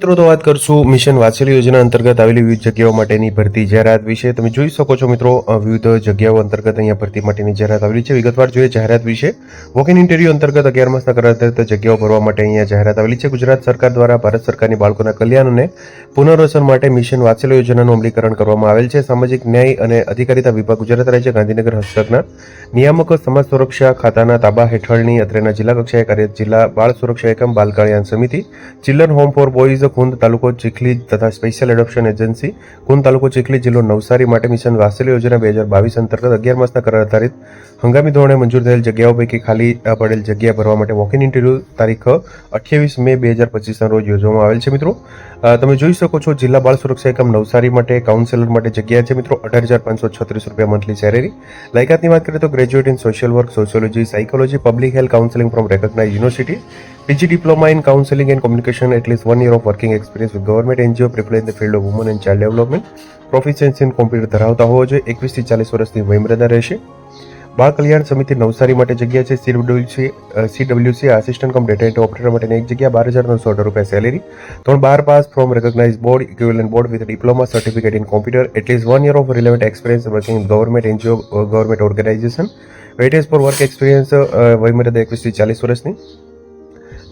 મિત્રો, તો વાત કરશું મિશન વાત્સલ્ય યોજના અંતર્ગત આવેલી વિવિધ જગ્યાઓ માટેની ભરતી જાહેરાત વિશે. તમે જોઈ શકો છો મિત્રો વિવિધ જગ્યાઓ અંતર્ગત અહીંયા ભરતી માટેની જાહેરાત આવેલી છે. વિગતવાર જોઈએ જાહેરાત વિશે. વોક ઇન ઇન્ટરવ્યુ અંતર્ગત અગિયાર માસના જગ્યાઓ ભરવા માટે અહીંયા જાહેરાત આવેલી છે. ગુજરાત સરકાર દ્વારા ભારત સરકારની બાળકોના કલ્યાણ અને પુનર્વસન માટે મિશન વાત્સલ્ય યોજનાનું અમલીકરણ કરવામાં આવેલ છે. સામાજિક ન્યાય અને અધિકારીતા વિભાગ ગુજરાત રાજ્ય ગાંધીનગર હસ્તકના નિયામક સમાજ સુરક્ષા ખાતાના તાબા હેઠળની અત્રેના જિલ્લા કક્ષાએ કાર્યરત જિલ્લા બાળ સુરક્ષા એકમ બાલ કલ્યાણ સમિતિ, children home for boys Kund તાલુકો ચીખલી તથા સ્પેશિયલ એડોપ્શન એજન્સી કુંદ તાલુકો ચીખલી જિલ્લો નવસારી માટે મિશન વાત્સલ્ય યોજના બે હજાર બાવીસ અંતર્ગત અગિયાર માસના કરાર આધારિત હંગામી ધોરણે મંજૂર થયેલ જગ્યાઓ પૈકી ખાલી પડેલ જગ્યા ભરવા માટે વોક ઇન ઇન્ટરવ્યુ તારીખ અઠ્યાવીસ મે બે હજાર પચીસના રોજ યોજવામાં આવેલ છે, મિત્રો. તમે જોઈ શકો છો જિલ્લા બાળ સુરક્ષા એકમ નવસારી માટે કાઉન્સેલર માટે જગ્યા છે, મિત્રો. અઢાર હજાર પાંચસો છત્રીસ રૂપિયા મંથલી સેલેરી લાયકાતની વાત કરીએ તો graduate in social work sociology psychology public health counselling from recognise university PG diploma in counselling and communication at least one one year of experience with government NGO prefer in the field of woman and child development proficiency in ધરાવતા હોવો જોઈએ. એકવીસથી ચાલીસ વર્ષની વયમર્યાદા રહેશે. બાળ કલ્યાણ સમિતિ નવસારી માટે જગ્યા છે. CWC CWC assistant cum data operator માટેની એક જગ્યા, બાર હજાર નવસો અઢાર રૂપિયા સેલેરી ત્રણ બાર pass from recognise board equivalent board with diploma certificate in computer at least one year of relevant experience working government NGO government organisation weightage for work experience વયમર્યાદા એકવીસથી ચાલીસ વર્ષની.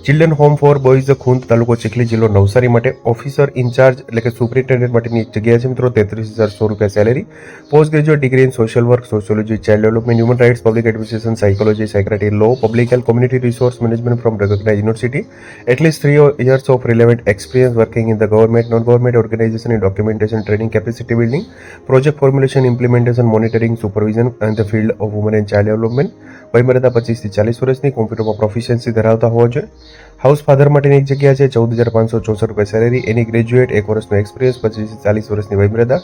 Children home for boys Khund તાલુકો ચીખલી જિલ્લો નવસારી માટે officer in charge એટલે કે superintendent માટેની એક જગ્યા છે મિત્રો, તેત્રીસ હજાર સો રૂપિયા salary post graduate degree in social work sociology child development human rights public administration psychology secretary law public health community resource management from recognise university at least three years of relevant experience working in the government non government organisation in documentation training capacity building project formulation implementation monitoring supervision and the field of woman and child development વયમર્યાદા પચીસથી ચાલીસ વર્ષની કોમ્પ્યુટરમાં proficiency ધરાવતા હોવા જોઈએ. House father માટેની એક જગ્યા છે, ચૌદ હજાર પાંચસો ચોસઠ રૂપિયા સેલેરી એની ગ્રેજ્યુએટ એક વર્ષનો એક્સપિરિયન્સ પચીસ ચાલીસ વર્ષની વયમર્યાદા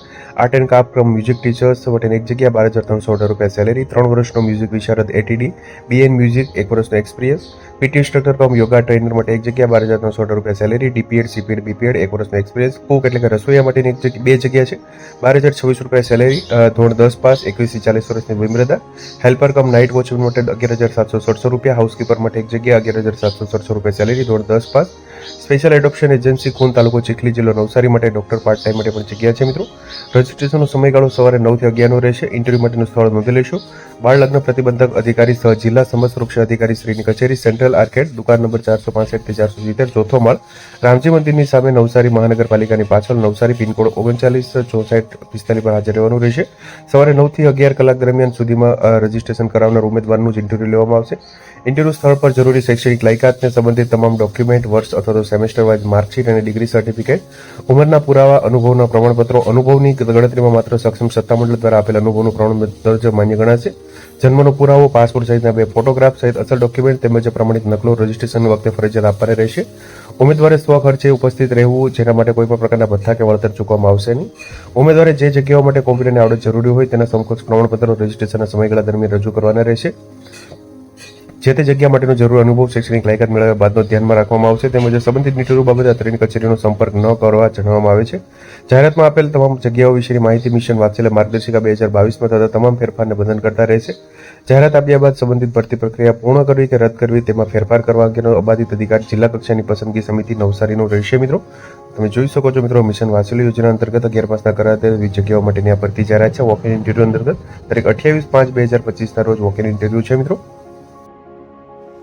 આર્ટ એન્ડ કાપ ક્રમ મ્યુઝિક ટીચર્સ માટેની એક જગ્યા, બાર હજાર ત્રણસો અઢાર રૂપિયા સેલેરી ત્રણ વર્ષનો મ્યુઝિક વિશારદ એટીડી બીએન મ્યુઝિક એક વર્ષનો experience PT instructor cum yoga trainer માટે એક જગ્યા, બાર હજાર ત્રણસો અઢાર રૂપિયા સેલેરી ડીપીએડ સીપીએડ બીપીએડ એક વર્ષનો એક્સપિરિયન્સ કુક એટલે કે રસોઈયા માટેની એક જગ્યા, બે જગ્યા છે. બાર હજાર છવ્વીસ રૂપિયા સેલેરી ધોરણ દસ પાસ એકવીસથી ચાલીસ વર્ષની વિમ્રતા હેલ્પર કમ નાઇટ વોચમેન માટે અગિયાર હજાર સાતસો સડસો રૂપિયા. હાઉસકીપર માટે એક જગ્યા, અગિયાર હજાર સાતસો સડસો રૂપિયા સેલેરી ધોરણ દસ પાસ. સ્પેશિયલ એડોપ્શન એજન્સી ખૂન તાલુકો ચીખલી જિલ્લો નવસારી માટે ડોક્ટર પાર્ટ ટાઈમ માટે પણ જગ્યા છે મિત્રો. રજિસ્ટ્રેશનનો સમયગાળો સવારે નવથી અગિયારનો રહેશે. ઇન્ટરવ્યૂ માટેનું સ્થળ નોંધી લેશો બાળ લગ્ન પ્રતિબંધક અધિકારી સહ જિલ્લા સમાજ સુરક્ષા અધિકારી શ્રીની કચેરી સેન્ટ્રલ આર્કેડ, દુકાન નંબર ચારસો પાસઠથી ચારસો સિત્તેર, ચોથો માળ, રામજી મંદિરની સામે નવસારી મહાનગરપાલિકાની પાછળ નવસારી પિનકોડ ઓગણચાલીસ ચોસઠ પિસ્તાલીસ પર હાજર રહેવાનું રહેશે. સવારે નવથી અગિયાર કલાક દરમિયાન સુધીમાં રજીસ્ટ્રેશન કરાવનાર ઉમેદવારનું જ ઇન્ટરવ્યુ લેવામાં આવશે. ઇન્ટરવ્યુ સ્થળ પર જરૂરી શૈક્ષણિક લાયકાતને સંબંધિત તમામ ડોક્યુમેન્ટ, વર્ષ અથવા તો સેમેસ્ટર વાઇઝ માર્કશીટ અને ડિગ્રી સર્ટિફિકેટ, ઉંમરના પુરાવા, અનુભવના પ્રમાણપત્રો, અનુભવની ગણતરીમાં માત્ર સક્ષમ સત્તામંડળ દ્વારા આપેલ અનુભવનું પ્રમાણપત્ર જ માન્ય ગણાશે. જન્મનો પુરાવો, પાસપોર્ટ સહિતના બે ફોટોગ્રાફ સહિત અસલ ડોક્યુમેન્ટ તેમજ પ્રમાણિત નકલો રજીસ્ટ્રેશન વખતે ફરજિયાત આપવાની રહેશે. ઉમેદવારે સ્વખર્ચે ઉપસ્થિત રહેવું, જેના માટે કોઈપણ પ્રકારના ભથ્થા કે વળતર ચૂકવામાં આવશે નહીં. ઉમેદવારે જે જગ્યાઓ માટે કોમ્પ્યુટરની આવડત જરૂરી હોય તેના સમકક્ષ પ્રમાણપત્રો રજીસ્ટ્રેશનના સમયગાળા દરમિયાન રજૂ કરવાના રહેશે. જે તે જગ્યા માટેનો જરૂર અનુભવ શૈક્ષણિક લાયકાત મેળવ્યા બાદનો ધ્યાનમાં રાખવામાં આવશે તેમજ સંબંધિત મીટરો બાબતે અત્રેની કચેરીનો સંપર્ક ન કરવા જણાવવામાં આવે છે. જાહેરાતમાં આપેલ તમામ જગ્યાઓ વિશેની માહિતી મિશન વાત્સલ્ય માર્ગદર્શિકા બે હજાર બાવીસમાં થતા તમામ ફેરફારને બંધન કરતા રહેશે. જાહેરાત આપ્યા બાદ સંબંધિત ભરતી પ્રક્રિયા પૂર્ણ કરવી કે રદ કરવી તેમાં ફેરફાર કરવા અંગેનો અબાધિત અધિકાર જિલ્લા કક્ષાની પસંદગી સમિતિ નવસારીનો રહેશે મિત્રો. તમે જોઈ શકો છો મિત્રો, મિશન વાત્સલ્ય યોજના અંતર્ગત અગિયાર પાસના કરાર વિવિધ જગ્યાઓ માટેની આ ભરતી જાહેરાત છે. વોક ઇન ઇન્ટરવ્યુ અંતર્ગત તારીખ અઠ્યાવીસ પાંચ બે હજાર પચીસના રોજ વોક ઇન ઇન્ટરવ્યુ છે મિત્રો.